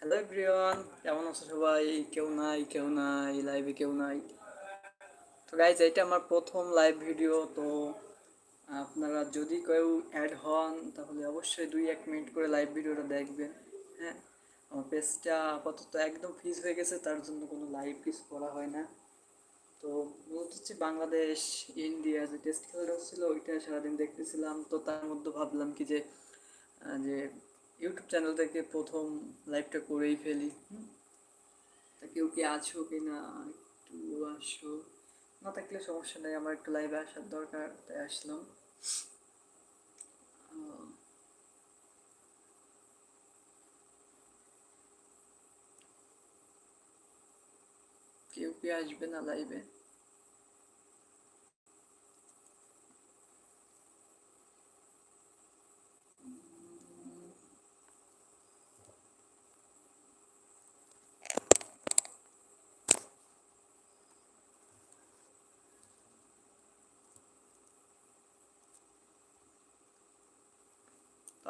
Hello everyone কেমন আছো সবাই? কেউ নাই কেউ নাই লাইভে কেউ নাই। তো গাইজ এটা আমার প্রথম লাইভ ভিডিও তো আপনারা যদি কেউ অ্যাড হন, তাহলে অবশ্যই দুই এক মিনিট করে লাইভ ভিডিওটা দেখবেন হ্যাঁ? আমার পেজটা আপাতত একদম ফিজ হয়ে গেছে, তার জন্য কোনো লাইভ কিছু করা হয় না। তো মূলত হচ্ছে বাংলাদেশ, ইন্ডিয়া যে টেস্ট খেলাটা হচ্ছিল, ওইটা সারাদিন দেখতেছিলাম। তো তার মধ্যে ভাবলাম কি যে যে ইউটিউব চ্যানেল থেকে প্রথম লাইভটা করেই ফেলি? তা কেউ কি আছো কি না একটু আসো। না থাকলে সমস্যা নেই, আমার একটু লাইভে আসার দরকার, তাই আসলাম। কেউ কি আসবে না লাইভে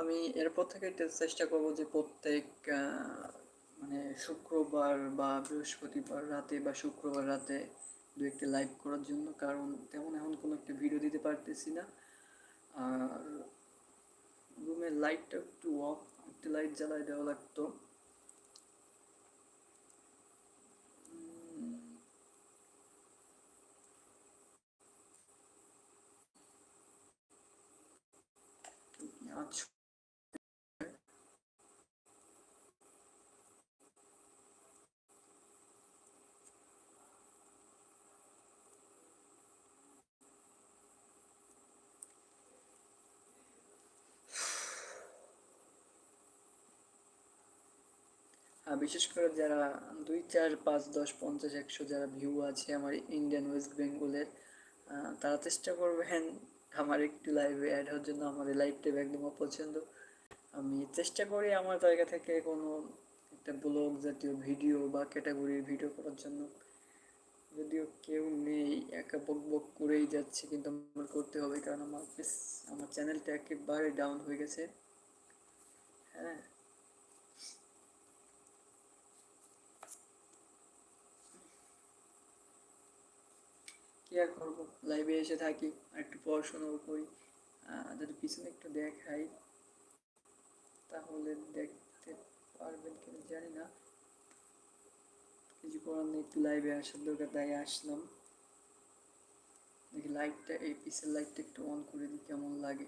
আমি এরপর থেকে চেষ্টা করব যে প্রত্যেক মানে শুক্রবার বা বৃহস্পতিবার রাতে বা শুক্রবার রাতে দু একটি লাইভ করার জন্য, কারণ তেমন এখন কোনো একটা ভিডিও দিতে পারতেছি না। আর রুমের লাইটটা একটু অফ একটি লাইট জ্বালায় দেওয়া লাগতো। বিশেষ করে যারা দুই, চার, পাঁচ, দশ, পঞ্চাশ, একশো যারা ভিউ আছে আমার ইন্ডিয়ান ওয়েস্ট বেঙ্গলের তারা চেষ্টা করবেন আমার একটু লাইভে অ্যাড হওয়ার জন্য, আমার এই লাইভটা একদম অপছন্দ। আমি চেষ্টা করি আমার জায়গা থেকে কোনো একটা ব্লগ জাতীয় ভিডিও বা ক্যাটাগরির ভিডিও করার জন্য। যদিও কেউ নেই, একা বক বক করেই যাচ্ছে, কিন্তু আমার করতে হবে, কারণ আমার আমার চ্যানেলটা একেবারে ডাউন হয়ে গেছে হ্যাঁ আর করব লাইভে এসে থাকি, আর একটু পড়াশোনাও করি। যদি পিছনে একটু দেখাই, তাহলে দেখতে পারবেন কিনা জানি না। কিছু করার নেই, একটু লাইভে আসার দরকার, তাই আসলাম। দেখি লাইটটা এই পিসের লাইটটা একটু অন করে দিই, কেমন লাগে।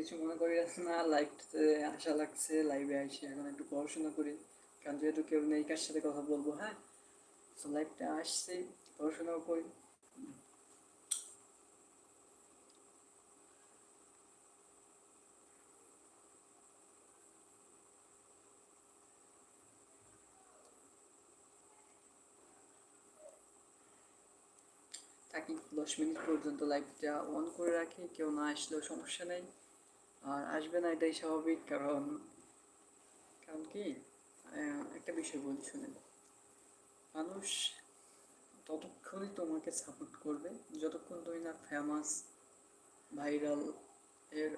কিছু মনে করি না লাইভটাতে আশা লাগছে লাইভে আসি এখন একটু পড়াশোনা করি। কারণ যেহেতু কেউ নেই, কার সাথে কথা বলব হ্যাঁ? তো লাইভটা আসছে, পড়াশোনাও করি। থাকি, দশ মিনিট পর্যন্ত লাইভটা অন করে রাখি, কেউ না আসলেও সমস্যা নেই। আর আসবে না এটাই স্বাভাবিক, কারণ কারণ কি একটা বিষয় বলি শুনেন মানুষ ততক্ষণই তোমাকে সাপোর্ট করবে, যতক্ষণ তুমি না ফেমাস ভাইরাল এর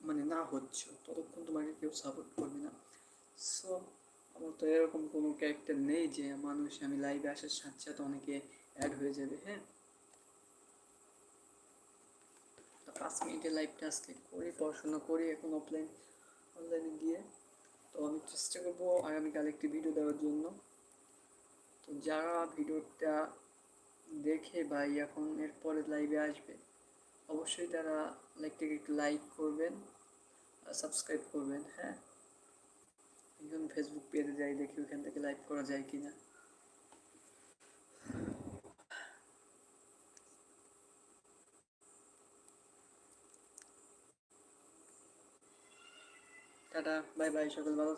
মানে না হচ্ছ, ততক্ষণ তোমাকে কেউ সাপোর্ট করবে না। সো আমার তো এরকম কোনো ক্যারেক্টার নেই যে, মানুষ আমি লাইভে আসার সাথে সাথে অনেকে অ্যাড হয়ে যাবে হ্যাঁ তো পাঁচ মিনিটের লাইভটা আজকে করি, পড়াশোনা করি এখন অফলাইন অনলাইনে গিয়ে। তো আমি চেষ্টা করব আগামীকাল একটি ভিডিও দেওয়ার জন্য। তো যারা ভিডিওটা দেখে ভাই এখন এরপরে লাইভে আসবে, অবশ্যই তারা লাইকটাকে একটু লাইক করবেন, আর সাবস্ক্রাইব করবেন হ্যাঁ? এখন ফেসবুক পেজে যাই, দেখি ওখান থেকে লাইভ করা যায় কিনা। টাটা বাই বাই সকল ভালো।